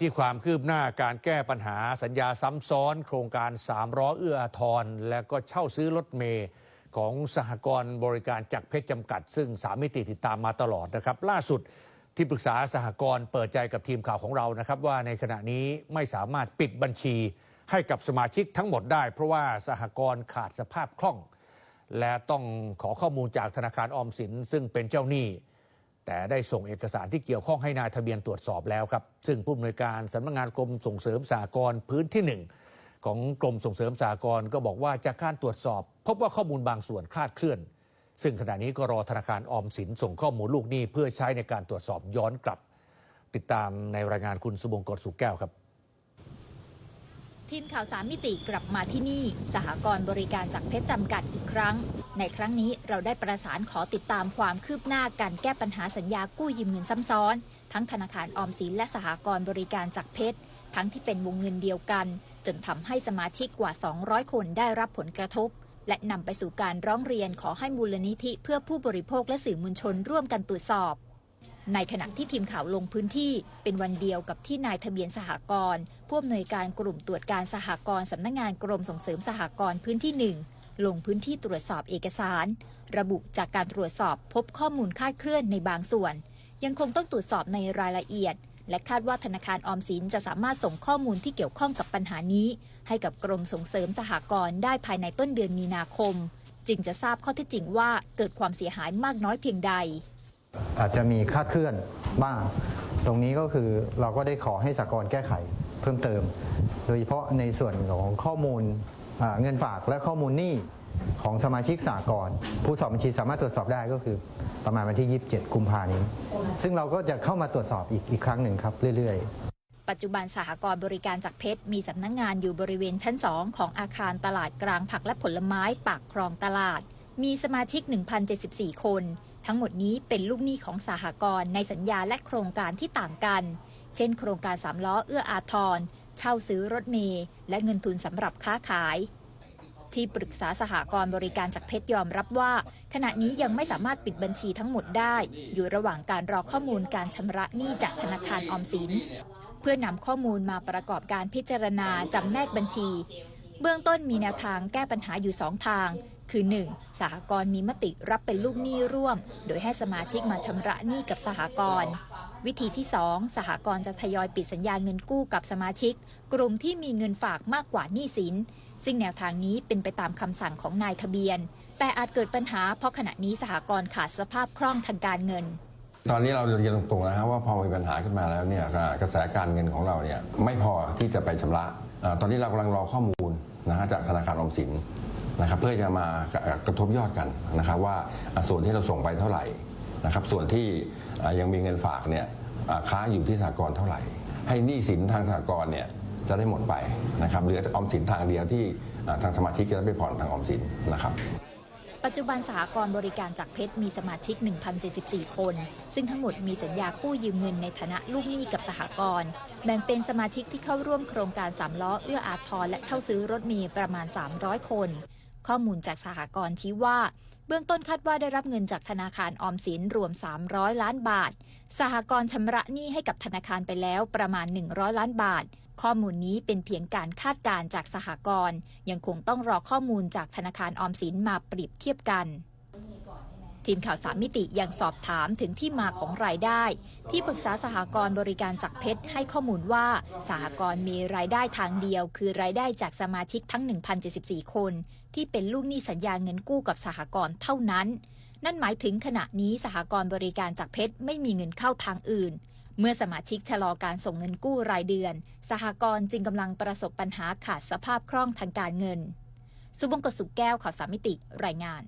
ที่ความคืบหน้าการแก้ปัญหาสัญญาซ้ำซ้อน โครงการ3ล้อเอื้ออาทร และก็เช่าซื้อรถเมย์ของสหกรณ์บริการจักรเพชรจำกัด ซึ่งสามมิติติดตามมาตลอดนะครับ ล่าสุดที่ปรึกษาสหกรณ์เปิดใจกับทีมข่าวของเรานะครับ ว่าในขณะนี้ไม่สามารถปิดบัญชีให้กับสมาชิกทั้งหมดได้ เพราะว่าสหกรณ์ขาดสภาพคล่อง และต้องขอข้อมูลจากธนาคารออมสินซึ่งเป็นเจ้าหนี้ แต่ได้ส่งเอกสารที่เกี่ยวข้องให้นายทะเบียนตรวจสอบแล้วครับ ซึ่งผู้อำนวยการสำนักงานกรมส่งเสริมสากรพื้นที่หนึ่งของกรมส่งเสริมสากรก็บอกว่าจากการตรวจสอบ พบว่าข้อมูลบางส่วนคลาดเคลื่อน ซึ่งขณะนี้ก็รอธนาคารออมสินส่งข้อมูลลูกหนี้เพื่อใช้ในการตรวจสอบย้อนกลับ ติดตามในรายงานคุณสุบงกฎสุขแก้วครับ ทีมข่าวสามมิติกลับมาที่นี่ สหกรณ์บริการจากเพชรจำกัดอีกครั้ง ในครั้งนี้เราได้ประสานขอติดตามความคืบหน้าการแก้ปัญหาสัญญากู้ยืมเงินซ้ำซ้อน ทั้งธนาคารออมสินและสหกรณ์บริการจากเพชรทั้งที่เป็นวงเงินเดียวกัน จนทำให้สมาชิกกว่า 200 คนได้รับผลกระทบ และนำไปสู่การร้องเรียนขอให้มูลนิธิเพื่อผู้บริโภคและสื่อมวลชนร่วมกันตรวจสอบ ในขณะที่ทีมข่าวลงพื้นที่เป็นวันเดียวกับที่นายทะเบียนสหกรณ์ผู้อำนวยการกลุ่มตรวจการสหกรณ์สำนักงานกรมส่งเสริมสหกรณ์พื้นที่หนึ่งลงพื้นที่ตรวจสอบเอกสาร ระบุจากการตรวจสอบพบข้อมูลคาดเคลื่อนในบางส่วน ยังคงต้องตรวจสอบในรายละเอียด และคาดว่าธนาคารออมสินจะสามารถส่งข้อมูลที่เกี่ยวข้องกับปัญหานี้ ให้กับกรมส่งเสริมสหกรณ์ได้ภายในต้นเดือนมีนาคม จึงจะทราบข้อเท็จจริงว่าเกิดความเสียหายมากน้อยเพียงใด อาจจะมีคลาดเคลื่อนบ้าง ตรงนี้ก็คือเราก็ได้ขอให้สากลแก้ไขเพิ่มเติม โดยเฉพาะในส่วนของข้อมูลอ่าเงินฝากและข้อมูลหนี้ของสมาชิกสากลผู้สอบบัญชีสามารถตรวจสอบได้ก็คือประมาณวันที่ 27 กุมภานี้ ซึ่งเราก็จะเข้ามาตรวจสอบอีกอีกครั้งหนึ่งครับเรื่อย ๆปัจจุบันสหกรณ์บริการจากเพชร มีสำนักงงานอยู่บริเวณชั้น 2 ของอาคารตลาดกลางผักและผลไม้ปากคลองตลาด มีสมาชิก 1,074 คน ทั้งหมดนี้เป็นลูกหนี้ของสหกรณ์ในสัญญาและโครงการที่ต่างกัน เช่น โครงการสามล้อเอื้ออาทร เช่าซื้อรถเมล์และเงินทุนสำหรับค้าขาย ที่ปรึกษาสหกรณ์บริการจากเพชรยอมรับว่า ขณะนี้ยังไม่สามารถปิดบัญชีทั้งหมดได้ อยู่ระหว่างการรอข้อมูลการชำระหนี้จากธนาคารออมสิน เพื่อนำข้อมูลมาประกอบการพิจารณาจำแนกบัญชี เบื้องต้นมีแนวทางแก้ปัญหาอยู่ 2 ทาง คือ 1. สหกรณ์มีมติรับเป็นลูกหนี้ร่วม โดยให้สมาชิกมาชำระหนี้กับสหกรณ์วิธีที่ 2 สหกรณ์จะทยอยปิดสัญญาเงินกู้กับสมาชิก กลุ่มที่มีเงินฝากมากกว่าหนี้สิน ซึ่งแนวทางนี้เป็นไปตามคำสั่งของนายทะเบียน แต่อาจเกิดปัญหาเพราะขณะนี้สหกรณ์ขาดสภาพคล่องทางการเงินตอนนี้เราเรียนตรงๆนะครับว่าพอมีปัญหาขึ้นมาแล้วเนี่ยกระแสการเงินของเราเนี่ยไม่พอที่จะไปชำระ ตอนนี้เรากำลังรอข้อมูลนะฮะจากธนาคารออมสินนะครับเพื่อจะมากระทบยอดกันนะครับว่าส่วนที่เราส่งไปเท่าไหร่นะครับส่วนที่ยังมีเงินฝากเนี่ยค้างอยู่ที่สหกรเท่าไหร่ ให้หนี้สินทางสหกรเนี่ยจะได้หมดไปนะครับเหลือออมสินทางเดียวที่ทางสมาชิกจะได้ไปผ่อนทางออมสินนะครับ ปัจจุบันสหกรณ์บริการจากเพชรมีสมาชิก 1,074 คน ซึ่งทั้งหมดมีสัญญากู้ยืมเงินในฐานะลูกหนี้กับสหกรณ์แบ่งเป็นสมาชิกที่เข้าร่วมโครงการสามล้อเอื้ออาทรและเช่าซื้อรถเมล์ประมาณ 300 คน ข้อมูลจากสหกรณ์ชี้ว่า เบื้องต้นคาดว่าได้รับเงินจากธนาคารออมสินรวม 300 ล้านบาท สหกรณ์ชำระหนี้ให้กับธนาคารไปแล้วประมาณ 100 ล้านบาท ข้อมูลนี้เป็นเพียงการคาดการณ์จากสหกรณ์ยังคงต้องรอข้อมูลจากธนาคารออมสินมาเปรียบเทียบกัน ทีมข่าวสามมิติยังสอบถามถึงที่มาของรายได้ ที่ปรึกษาสหกรณ์บริการจากเพชรให้ข้อมูลว่าสหกรณ์มีรายได้ทางเดียว คือรายได้จากสมาชิกทั้ง 1,074 คน ที่เป็นลูกหนี้สัญญาเงินกู้กับสหกรณ์เท่านั้น นั่นหมายถึงขณะนี้สหกรณ์บริการจากเพชรไม่มีเงินเข้าทางอื่น เมื่อสมาชิกชะลอการส่งเงินกู้รายเดือน สหกรณ์จึงกำลังประสบปัญหาขาดสภาพคล่องทางการเงิน สุบงกตสุกแก้วข่าวสามิติรายงาน